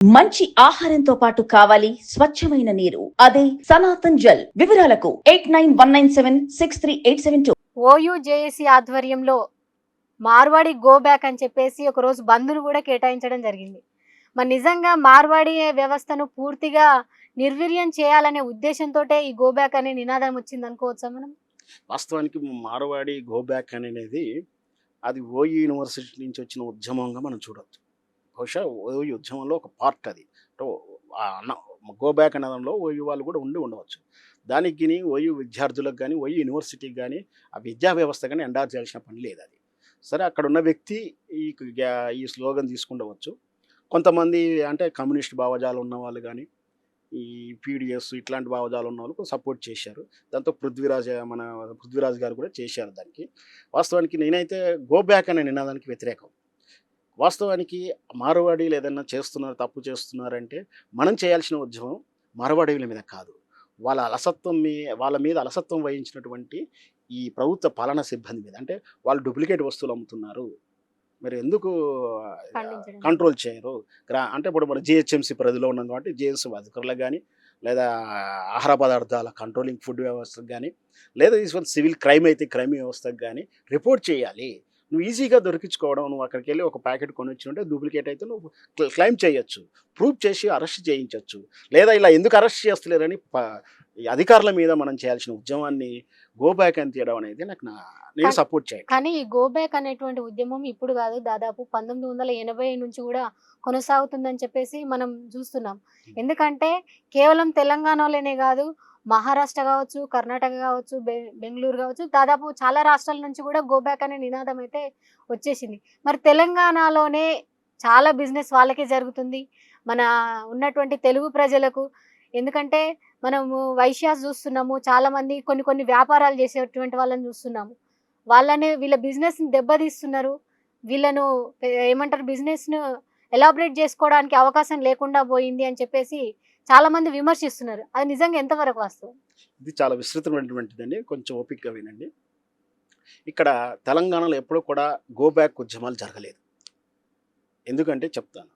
మంచి ఆహారంతో పాటు కావాలి స్వచ్ఛమైన నీరు. అదే సనాతన్ జల్. వివరాలకు eight nine one nine seven six three eight seven two. OU JAC ఆధ్వర్యంలో మార్వాడి గో బ్యాక్ అని చెప్పేసి ఒక రోజు బంధును కూడా కేటాయించడం జరిగింది. మరి నిజంగా మార్వాడి వ్యవస్థను పూర్తిగా నిర్వీర్యం చేయాలనే ఉద్దేశంతో ఈ గో బ్యాక్ అనే నినాదం వచ్చింది అనుకోవచ్చా మనం? వాస్తవానికి మార్వాడి గో బ్యాక్ అనేది అది ఓయూ యూనివర్సిటీ నుంచి వచ్చిన ఉద్యమంగా మనం చూడొచ్చు. బహుశా ఓయూ ఉద్యమంలో ఒక పార్ట్ అది. అన్న గో బ్యాక్ అనేదంలో ఓయూ వాళ్ళు కూడా ఉండి ఉండవచ్చు. దానికి ఓయూ విద్యార్థులకు కానీ ఓయూ యూనివర్సిటీకి కానీ ఆ విద్యా వ్యవస్థ కానీ ఎండార్ చేయాల్సిన పని లేదు అది. సరే అక్కడ ఉన్న వ్యక్తి ఈ ఈ స్లోగన్ తీసుకుండవచ్చు. కొంతమంది అంటే కమ్యూనిస్ట్ భావజాలు ఉన్న వాళ్ళు కానీ ఈ పీడిఎస్ ఇట్లాంటి భావజాలు ఉన్న వాళ్ళకు సపోర్ట్ చేశారు. దాంతో పృథ్వీరాజ్ మన పృథ్వీరాజ్ గారు కూడా చేశారు దానికి. వాస్తవానికి నేనైతే గో బ్యాక్ అనే నినాదానికి వ్యతిరేకం. వాస్తవానికి మారవాడీలు ఏదైనా చేస్తున్నారు తప్పు చేస్తున్నారంటే మనం చేయాల్సిన ఉద్యమం మారవాడీల మీద కాదు. వాళ్ళ అలసత్వం మీ వాళ్ళ మీద అలసత్వం వహించినటువంటి ఈ ప్రభుత్వ పాలనా సిబ్బంది మీద అంటే వాళ్ళు డూప్లికేట్ వస్తువులు అమ్ముతున్నారు. మరి ఎందుకు. కంట్రోల్ చేయరు? గ్రా అంటే ఇప్పుడు మన జిహెచ్ఎంసీ పరిధిలో ఉన్నాం కాబట్టి జిహెచ్ఎం అధికారులకు కానీ లేదా ఆహార పదార్థాల కంట్రోలింగ్ ఫుడ్ వ్యవస్థకు కానీ లేదా ఈవెన్ సివిల్ క్రైమ్ అయితే క్రైమ్ వ్యవస్థకు కానీ రిపోర్ట్ చేయాలి. నువ్వు ఈజీగా దొరికించుకోవడం నువ్వు అక్కడికి వెళ్ళి ఒక ప్యాకెట్ కొనిచ్చి డూప్లికేట్ అయితే నువ్వు క్ల- క్లెయిమ్ చేయొచ్చు. ప్రూవ్ చేసి అరెస్ట్ చేయించవచ్చు లేదా ఇలా ఎందుకు అరెస్ట్ చేస్తలేరని అధికారుల మీద మనం చేయాల్సిన ఉద్యమాన్ని గో బ్యాక్ అని తీయడం అనేది నాకు నా నేను కానీ- సపోర్ట్ చేయను. కానీ ఈ గో బ్యాక్ అనేటువంటి ఉద్యమం ఇప్పుడు కాదు. దాదాపు పంతొమ్మిది వందల ఎనభై నుంచి కూడా కొనసాగుతుందని చెప్పేసి మనం చూస్తున్నాం. ఎందుకంటే కేవలం తెలంగాణలోనే కాదు మహారాష్ట్ర కావచ్చు కర్ణాటక కావచ్చు బెంగళూరు కావచ్చు దాదాపు చాలా రాష్ట్రాల నుంచి కూడా గోబ్యాక్ అనే నినాదం అయితే వచ్చేసింది. మరి తెలంగాణలోనే చాలా బిజినెస్ వాళ్ళకే జరుగుతుంది. మన ఉన్నటువంటి తెలుగు ప్రజలకు ఎందుకంటే మనము వైశ్యాస్ చూస్తున్నాము చాలా మంది కొన్ని కొన్ని వ్యాపారాలు చేసేటువంటి వాళ్ళని చూస్తున్నాము. వాళ్ళనే వీళ్ళ బిజినెస్ని దెబ్బతీస్తున్నారు. వీళ్ళను ఏమంటారు బిజినెస్ను ఎలాబరేట్ చేసుకోవడానికి అవకాశం లేకుండా పోయింది అని చెప్పేసి చాలా మంది విమర్శిస్తున్నారు. అది నిజంగా ఎంతవరకు వాస్తవం? ఇది చాలా విస్తృతమైనటువంటిదండి. కొంచెం ఓపికగా వినండి. ఇక్కడ తెలంగాణలో ఎప్పుడూ కూడా గో బ్యాక్ ఉద్యమాలు జరగలేదు. ఎందుకంటే చెప్తాను.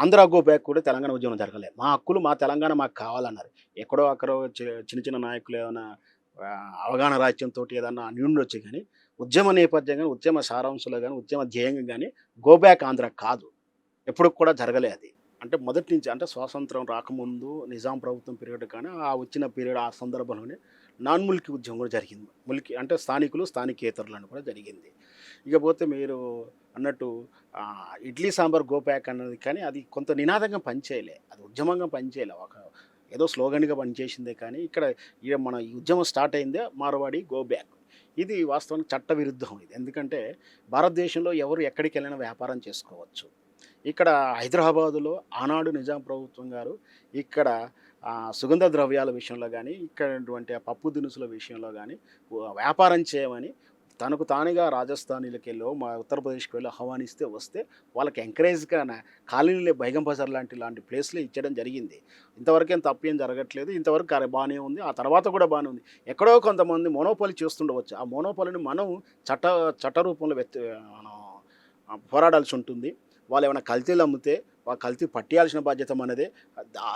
ఆంధ్ర గో బ్యాక్ కూడా తెలంగాణ ఉద్యమం జరగలేదు. మా హక్కులు మా తెలంగాణ మాకు కావాలన్నారు. ఎక్కడో అక్కడో చి- చిన్న చిన్న నాయకులు ఏమైనా అవగాహన రాజ్యంతో ఏదన్నా న్యూన్లు వచ్చి కానీ ఉద్యమ నేపథ్యం కానీ ఉద్యమ సారాంశంలో కానీ ఉద్యమ ధ్యేయంగా కానీ గో బ్యాక్ ఆంధ్ర కాదు. ఎప్పుడు కూడా జరగలే అది. అంటే మొదటి నుంచి అంటే స్వాతంత్రం రాకముందు నిజాం ప్రభుత్వం పీరియడ్ కానీ ఆ వచ్చిన పీరియడ్ ఆ సందర్భంలోనే నాన్ ముల్కీ ఉద్యమం కూడా జరిగింది. ముల్కీ అంటే స్థానికులు స్థానికేతరులను కూడా జరిగింది. ఇకపోతే మీరు అన్నట్టు ఇడ్లీ సాంబార్ గోప్యాక్ అన్నది కానీ అది కొంత నినాదంగా పనిచేయలే. అది ఉద్యమంగా పనిచేయలే. ఒక ఏదో స్లోగన్గా పనిచేసిందే కానీ ఇక్కడ ఇక మన ఈ ఉద్యమం స్టార్ట్ అయిందే మార్వాడి గో బ్యాక్ ఇది వాస్తవానికి చట్ట విరుద్ధం ఇది. ఎందుకంటే భారతదేశంలో ఎవరు ఎక్కడికి వెళ్ళినా వ్యాపారం చేసుకోవచ్చు. ఇక్కడ హైదరాబాదులో ఆనాడు నిజాం ప్రభుత్వం గారు ఇక్కడ సుగంధ ద్రవ్యాల విషయంలో కానీ ఇక్కడ పప్పు దినుసుల విషయంలో కానీ వ్యాపారం చేయమని తనకు తానుగా రాజస్థానీలకు వెళ్ళో మా ఉత్తరప్రదేశ్కి వెళ్ళి ఆహ్వానిస్తే వస్తే వాళ్ళకి ఎంకరేజ్గా కాలనీలే బైగం బజార్ లాంటి లాంటి ప్లేస్లో ఇచ్చడం జరిగింది. ఇంతవరకు ఏం తప్పేం జరగట్లేదు. ఇంతవరకు బాగానే ఉంది. ఆ తర్వాత కూడా బాగానే ఉంది. ఎక్కడో కొంతమంది మోనోపాలి చేస్తుండవచ్చు. ఆ మోనోపాలిని మనం చట్ట చట్ట రూపంలో వ్యక్తి మనం పోరాడాల్సి ఉంటుంది. వాళ్ళు ఏమైనా కల్తీలు అమ్మితే ఆ కల్తీ పట్టేయాల్సిన బాధ్యత మనదే.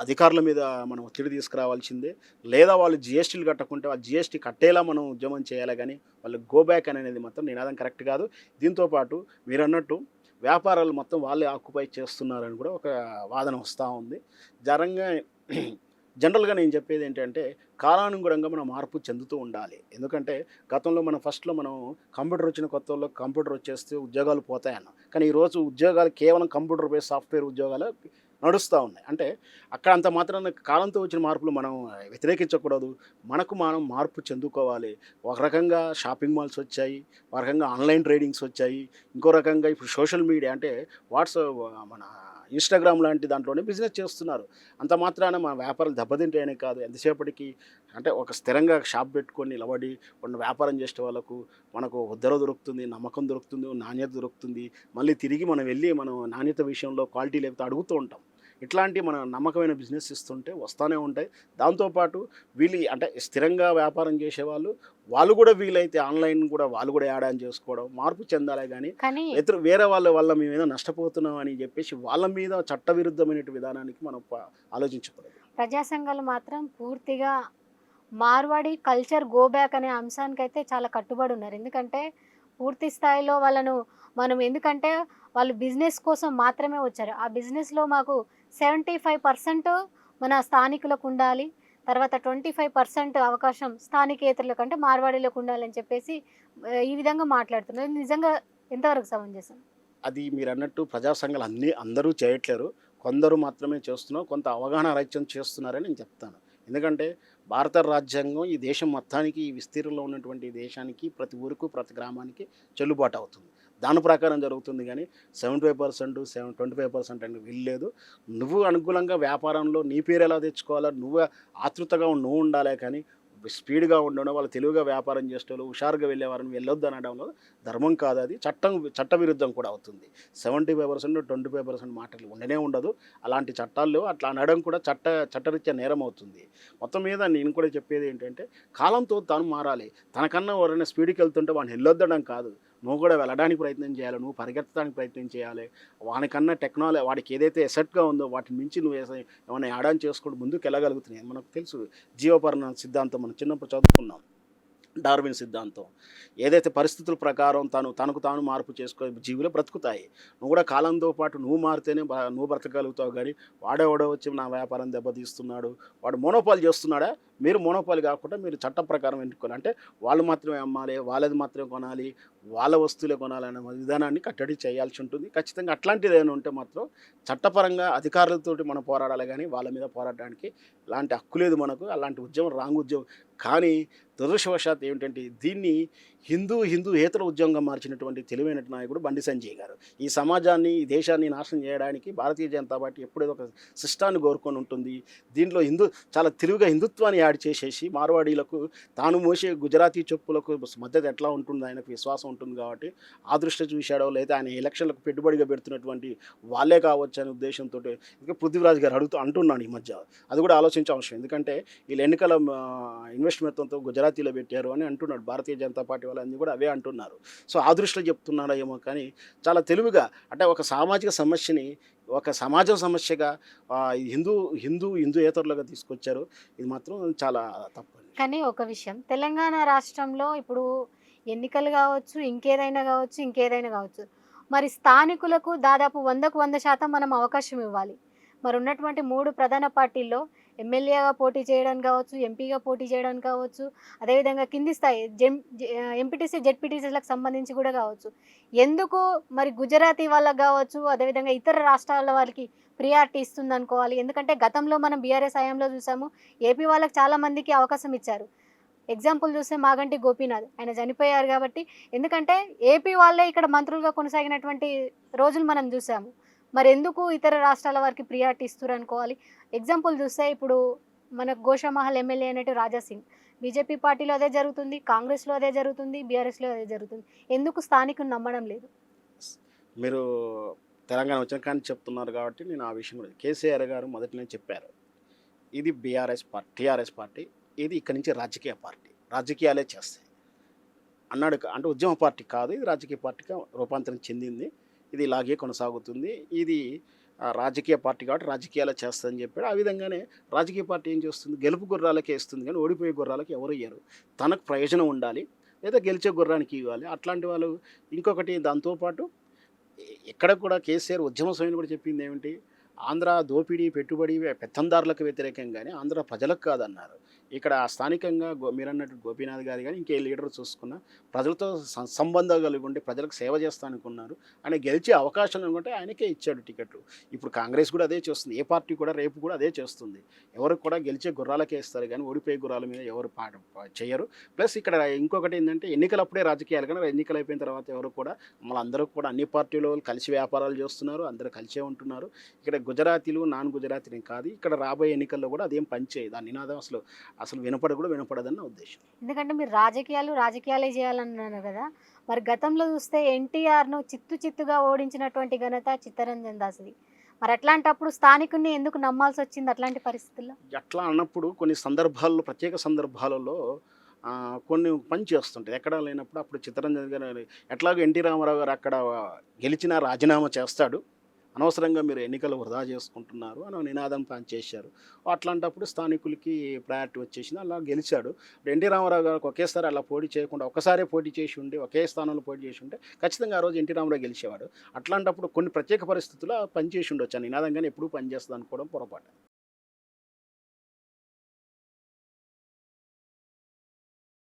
అధికారుల మీద మనం ఒత్తిడి తీసుకురావాల్సిందే. లేదా వాళ్ళు జిఎస్టీలు కట్టకుంటే ఆ జిఎస్టీ కట్టేలా మనం ఉద్యమం చేయాలి కానీ వాళ్ళు గో బ్యాక్ అనేది మాత్రం నినాదం కరెక్ట్ కాదు. దీంతోపాటు మీరు అన్నట్టు వ్యాపారాలు మొత్తం వాళ్ళే ఆక్యుపై చేస్తున్నారని కూడా ఒక వాదన వస్తూ ఉంది. జరంగా జనరల్గా నేను చెప్పేది ఏంటంటే కాలానుగుణంగా మనం మార్పు చెందుతూ ఉండాలి. ఎందుకంటే గతంలో మనం ఫస్ట్లో మనం కంప్యూటర్ వచ్చిన కొత్తలో కంప్యూటర్ వచ్చేస్తే ఉద్యోగాలు పోతాయన్నాం. కానీ ఈరోజు ఉద్యోగాలు కేవలం కంప్యూటర్ బేస్ సాఫ్ట్వేర్ ఉద్యోగాలు నడుస్తూ ఉన్నాయి. అంటే అక్కడ అంత మాత్రాన కాలంతో వచ్చిన మార్పులు మనం వ్యతిరేకించకూడదు. మనకు మనం మార్పు చెందుకోవాలి. ఒక రకంగా షాపింగ్ మాల్స్ వచ్చాయి ఒక రకంగా ఆన్లైన్ ట్రేడింగ్స్ వచ్చాయి ఇంకో రకంగా ఇప్పుడు సోషల్ మీడియా అంటే వాట్సాప్ మన ఇన్స్టాగ్రామ్ లాంటి దాంట్లోనే బిజినెస్ చేస్తున్నారు. అంత మాత్రాన మన వ్యాపారాలు దెబ్బతింటేనే కాదు. ఎంతసేపటికి అంటే ఒక స్థిరంగా షాప్ పెట్టుకొని నిలబడి ఉన్న వ్యాపారం చేసే వాళ్ళకు మనకు ఉద్దర దొరుకుతుంది నమ్మకం దొరుకుతుంది నాణ్యత దొరుకుతుంది. మళ్ళీ తిరిగి మనం వెళ్ళి మనం నాణ్యత విషయంలో క్వాలిటీ లేకపోతే అడుగుతూ ఉంటాం. ఇట్లాంటి మన నమ్మకమైన బిజినెస్ ఇస్తుంటే వస్తూనే ఉంటాయి. దాంతోపాటు వీళ్ళు అంటే స్థిరంగా వ్యాపారం చేసేవాళ్ళు వాళ్ళు కూడా వీలైతే ఆన్లైన్ కూడా వాళ్ళు కూడా యాడ్ ఆన్ చేసుకోవడం మార్పు చెందాలే కానీ కానీ ఇతర వేరే వాళ్ళ వల్ల మేము ఏదో నష్టపోతున్నాం అని చెప్పేసి వాళ్ళ మీద చట్టవిరుద్ధమైన విధానానికి మనం ఆలోచించకూడదు. ప్రజా సంఘాలు మాత్రం పూర్తిగా మార్వాడి కల్చర్ గో బ్యాక్ అనే అంశానికి అయితే చాలా కట్టుబడి ఉన్నారు. ఎందుకంటే పూర్తి స్థాయిలో వాళ్ళను మనం ఎందుకంటే వాళ్ళు బిజినెస్ కోసం మాత్రమే వచ్చారు. ఆ బిజినెస్లో మాకు సెవెంటీ ఫైవ్ పర్సెంట్ మన స్థానికులకు ఉండాలి. తర్వాత ట్వంటీ ఫైవ్ పర్సెంట్ అవకాశం స్థానికేతరులకు అంటే మార్వాడీలకు ఉండాలని చెప్పేసి ఈ విధంగా మాట్లాడుతున్నారు. నిజంగా ఎంతవరకు సమంజసం అది మీరు అన్నట్టు ప్రజా సంఘాలు అన్ని అందరూ చేయట్లేరు. కొందరు మాత్రమే చేస్తున్నారు కొంత అవగాహన రాజ్యం చేస్తున్నారని నేను చెప్తాను. ఎందుకంటే భారత రాజ్యాంగం ఈ దేశం మొత్తానికి ఈ విస్తీర్ణంలో ఉన్నటువంటి దేశానికి ప్రతి ఊరుకు ప్రతి గ్రామానికి చెల్లుబాటు అవుతుంది. దాని ప్రకారం జరుగుతుంది కానీ seventy five percent seven twenty five percent అని వీల్లేదు. నువ్వు అనుకూలంగా వ్యాపారంలో నీ పేరు ఎలా తెచ్చుకోవాలో నువ్వు ఆతృతగా నువ్వు ఉండాలే కానీ స్పీడ్గా ఉండడం వాళ్ళు తెలివిగా వ్యాపారం చేసేవాళ్ళు హుషారుగా వెళ్ళేవారని వెళ్ళొద్దు అనడంలో ధర్మం కాదు అది. చట్టం చట్టవిరుద్ధం కూడా అవుతుంది. Seventy five percent twenty five percent మాటలు ఉండనే ఉండదు. అలాంటి చట్టాలు అట్లా అనడం కూడా చట్ట చట్టరీత్యా నేరం అవుతుంది. మొత్తం మీద నేను కూడా చెప్పేది ఏంటంటే కాలంతో తాను మారాలి. తనకన్నా ఎవరైనా స్పీడ్కి వెళ్తుంటే వాడిని వెళ్ళొద్దడం కాదు. నువ్వు కూడా వెళ్ళడానికి ప్రయత్నం చేయాలి నువ్వు పరిగెత్తడానికి ప్రయత్నం చేయాలి. వానికన్నా టెక్నాలజీ వాడికి ఏదైతే ఎసెట్గా ఉందో వాటిని మించి నువ్వు ఏమైనా యాడ్ ఆన్ చేసుకుంటూ ముందుకు వెళ్ళగలుగుతున్నాయి. మనకు తెలుసు. జీవపరణ సిద్ధాంతం మనం చిన్నప్పుడు చదువుకున్నాం. డార్విన్ సిద్ధాంతం. ఏదైతే పరిస్థితుల ప్రకారం తను తనకు తాను మార్పు చేసుకో జీవులు బ్రతుకుతాయి. నువ్వు కూడా కాలంతో పాటు నువ్వు మారితేనే నువ్వు బ్రతకగలుగుతావు కానీ వాడేవాడో వచ్చి నా వ్యాపారం దెబ్బతీస్తున్నాడు. వాడు మోనోపాల్ చేస్తున్నాడా? మీరు మోనోపాలి కాకుండా మీరు చట్టం ప్రకారం ఎన్నుకోవాలి అంటే వాళ్ళు మాత్రమే అమ్మాలి వాళ్ళది మాత్రమే కొనాలి వాళ్ళ వస్తువులే కొనాలనే విధానాన్ని కట్టడి చేయాల్సి ఉంటుంది. ఖచ్చితంగా అట్లాంటిది ఏమైనా ఉంటే మాత్రం చట్టపరంగా అధికారులతోటి మనం పోరాడాలి కానీ వాళ్ళ మీద పోరాడడానికి ఎలాంటి హక్కు లేదు మనకు. అలాంటి ఉద్యమం రాంగ్ ఉద్యమం. కానీ దురదృష్టవశాత్ ఏమిటంటే దీన్ని హిందూ హిందూ ఏతర ఉద్యోగం మార్చినటువంటి తెలివైన నాయకుడు బండి సంజయ్ గారు. ఈ సమాజాన్ని ఈ దేశాన్ని నాశనం చేయడానికి భారతీయ జనతా పార్టీ ఎప్పుడేదో ఒక సిస్టాన్ని కోరుకొని ఉంటుంది. దీంట్లో హిందూ చాలా తెలివిగా హిందుత్వాన్ని యాడ్ చేసేసి మార్వాడీలకు తాను మోసే గుజరాతీ చెప్పులకు మద్దతు ఎట్లా ఉంటుంది? ఆయనకు విశ్వాసం ఉంటుంది కాబట్టి ఆ దృష్టి చూశాడో లేదా ఆయన ఎలక్షన్లకు పెట్టుబడిగా పెడుతున్నటువంటి వాళ్ళే కావచ్చు అనే ఉద్దేశంతో ఇంకా పృథ్వీరాజ్ గారు అడుగుతూ అంటున్నాను ఈ మధ్య. అది కూడా ఆలోచించే అవసరం ఎందుకంటే వీళ్ళు ఎన్నికల ఇన్వెస్ట్మెంట్తో గుజరాతీలో పెట్టారు అని అంటున్నాడు భారతీయ జనతా పార్టీ వాళ్ళన్నీ కూడా అవే అంటున్నారు. సో ఆ దృష్టిలో చెప్తున్నాడో ఏమో కానీ చాలా తెలివిగా అంటే ఒక సామాజిక సమస్యని ఒక సమాజం సమస్యగా హిందూ హిందూ హిందూయేతరులుగా తీసుకొచ్చారు. ఇది మాత్రం చాలా తప్పు కానీ ఒక విషయం తెలంగాణ రాష్ట్రంలో ఇప్పుడు ఎన్నికలు కావచ్చు ఇంకేదైనా కావచ్చు ఇంకేదైనా కావచ్చు మరి స్థానికులకు దాదాపు వందకు వంద శాతం మనం అవకాశం ఇవ్వాలి. మరి ఉన్నటువంటి మూడు ప్రధాన పార్టీల్లో ఎమ్మెల్యేగా పోటీ చేయడానికి కావచ్చు ఎంపీగా పోటీ చేయడానికి కావచ్చు అదేవిధంగా కింది స్థాయి జెం ఎంపీటీసీ జెడ్పీటీసీలకు సంబంధించి కూడా కావచ్చు. ఎందుకు మరి గుజరాతీ వాళ్ళకి కావచ్చు అదేవిధంగా ఇతర రాష్ట్రాల వారికి ప్రియారిటీ ఇస్తుంది అనుకోవాలి ఎందుకంటే గతంలో మనం బీఆర్ఎస్ హయాంలో చూసాము ఏపీ వాళ్ళకి చాలామందికి అవకాశం ఇచ్చారు. ఎగ్జాంపుల్ చూస్తే మాగంటి గోపీనాథ్ ఆయన చనిపోయారు కాబట్టి ఎందుకంటే ఏపీ వాళ్ళే ఇక్కడ మంత్రులుగా కొనసాగినటువంటి రోజులు మనం చూసాము. మరి ఎందుకు ఇతర రాష్ట్రాల వారికి ప్రియారిటీ ఇస్తారు అనుకోవాలి ఎగ్జాంపుల్ చూస్తే ఇప్పుడు మన గోషమహల్ ఎమ్మెల్యే అయినట్టు రాజా సింగ్. బీజేపీ పార్టీలో అదే జరుగుతుంది కాంగ్రెస్లో అదే జరుగుతుంది బీఆర్ఎస్లో అదే జరుగుతుంది. ఎందుకు స్థానికులు నమ్మడం లేదు? మీరు తెలంగాణ వచ్చిన కానీ చెప్తున్నారు కాబట్టి నేను ఆ విషయం కూడా కేసీఆర్ గారు మొదటినే చెప్పారు. ఇది బీఆర్ఎస్ పార్టీ టీఆర్ఎస్ పార్టీ ఇది ఇక్కడి నుంచి రాజకీయ పార్టీ. రాజకీయాలే చేస్తాయి. అన్నాడు అంటే ఉద్యమ పార్టీ కాదు ఇది రాజకీయ పార్టీగా రూపాంతరం చెందింది. ఇది ఇలాగే కొనసాగుతుంది. ఇది రాజకీయ పార్టీ కాబట్టి రాజకీయాలు చేస్తుందని చెప్పాడు. ఆ విధంగానే రాజకీయ పార్టీ ఏం చేస్తుంది? గెలుపు గుర్రాలకే ఇస్తుంది కానీ ఓడిపోయే గుర్రాలకి ఎవరు ఇయ్యరు. తనకు ప్రయోజనం ఉండాలి లేదా గెలిచే గుర్రానికి ఇవ్వాలి. అట్లాంటి వాళ్ళు ఇంకొకటి దాంతోపాటు ఎ- ఎక్కడ కూడా కేసీఆర్ ఉద్యమ సమయంలో కూడా చెప్పింది ఏమిటి? ఆంధ్ర దోపిడీ పెట్టుబడి పెత్తందారులకు వ్యతిరేకంగానే ఆంధ్ర ప్రజలకు కాదన్నారు. ఇక్కడ స్థానికంగా గో మీరన్నట్టు గోపీనాథ్ గారు కానీ ఇంకే లీడర్ చూసుకున్నా ప్రజలతో సంబంధం సంబంధాలు కలిగి ఉండి ప్రజలకు సేవ చేస్తానుకున్నారు ఆయన గెలిచే అవకాశం అనుకుంటే ఆయనకే ఇచ్చాడు టికెట్లు. ఇప్పుడు కాంగ్రెస్ కూడా అదే చేస్తుంది. ఏ పార్టీ కూడా రేపు కూడా అదే చేస్తుంది. ఎవరికి కూడా గెలిచే గుర్రాలకే ఇస్తారు కానీ ఓడిపోయే గుర్రాల మీద ఎవరు పాట చేయరు. ప్లస్ ఇక్కడ ఇంకొకటి ఏంటంటే ఎన్నికలప్పుడే రాజకీయాలు కానీ ఎన్నికలు అయిపోయిన తర్వాత ఎవరు కూడా మళ్ళీ అందరూ కూడా అన్ని పార్టీల వాళ్ళు కలిసి వ్యాపారాలు చేస్తున్నారు. అందరూ కలిసే ఉంటున్నారు. ఇక్కడ గుజరాతీలు నాన్ గుజరాతీలు కాదు. ఇక్కడ రాబోయే ఎన్నికల్లో కూడా అదేం పనిచేయదు ఆ నినాదం అసలు అసలు వినపడ కూడా వినపడదని నా ఉద్దేశం. ఎందుకంటే మీరు రాజకీయాలు రాజకీయాలే చేయాలన్నారు కదా. మరి గతంలో చూస్తే ఎన్టీఆర్ను చిత్తు చిత్తుగా ఓడించినటువంటి ఘనత చిత్తరంజన్ దాస్ది. మరి అట్లాంటప్పుడు స్థానికుడిని ఎందుకు నమ్మాల్సి వచ్చింది అట్లాంటి పరిస్థితుల్లో? అట్లా అన్నప్పుడు కొన్ని సందర్భాల్లో ప్రత్యేక సందర్భాలలో కొన్ని పని చేస్తుంటాయి. ఎక్కడ లేనప్పుడు అప్పుడు చిత్తరంజన్ గారు ఎట్లాగో ఎన్టీ రామారావు గారు అక్కడ గెలిచినా రాజీనామా చేస్తాడు. అనవసరంగా మీరు ఎన్నికలు వృధా చేసుకుంటున్నారు అని నినాదం ప్లాన్ చేశారు. అట్లాంటప్పుడు స్థానికులకి ప్రయారిటీ వచ్చేసింది. అలా గెలిచాడు. ఎన్టీ రామారావు గారికి ఒకేసారి అలా పోటీ చేయకుండా ఒకసారి పోటీ చేసి ఉండి ఒకే స్థానంలో పోటీ చేసి ఉంటే ఖచ్చితంగా ఆ రోజు ఎన్టీ రామారావు గెలిచేవాడు. అట్లాంటప్పుడు కొన్ని ప్రత్యేక పరిస్థితుల్లో పనిచేసి ఉండొచ్చు. ఆ నినాదంగానే ఎప్పుడూ పనిచేస్తుంది అనుకోవడం పొరపాటు.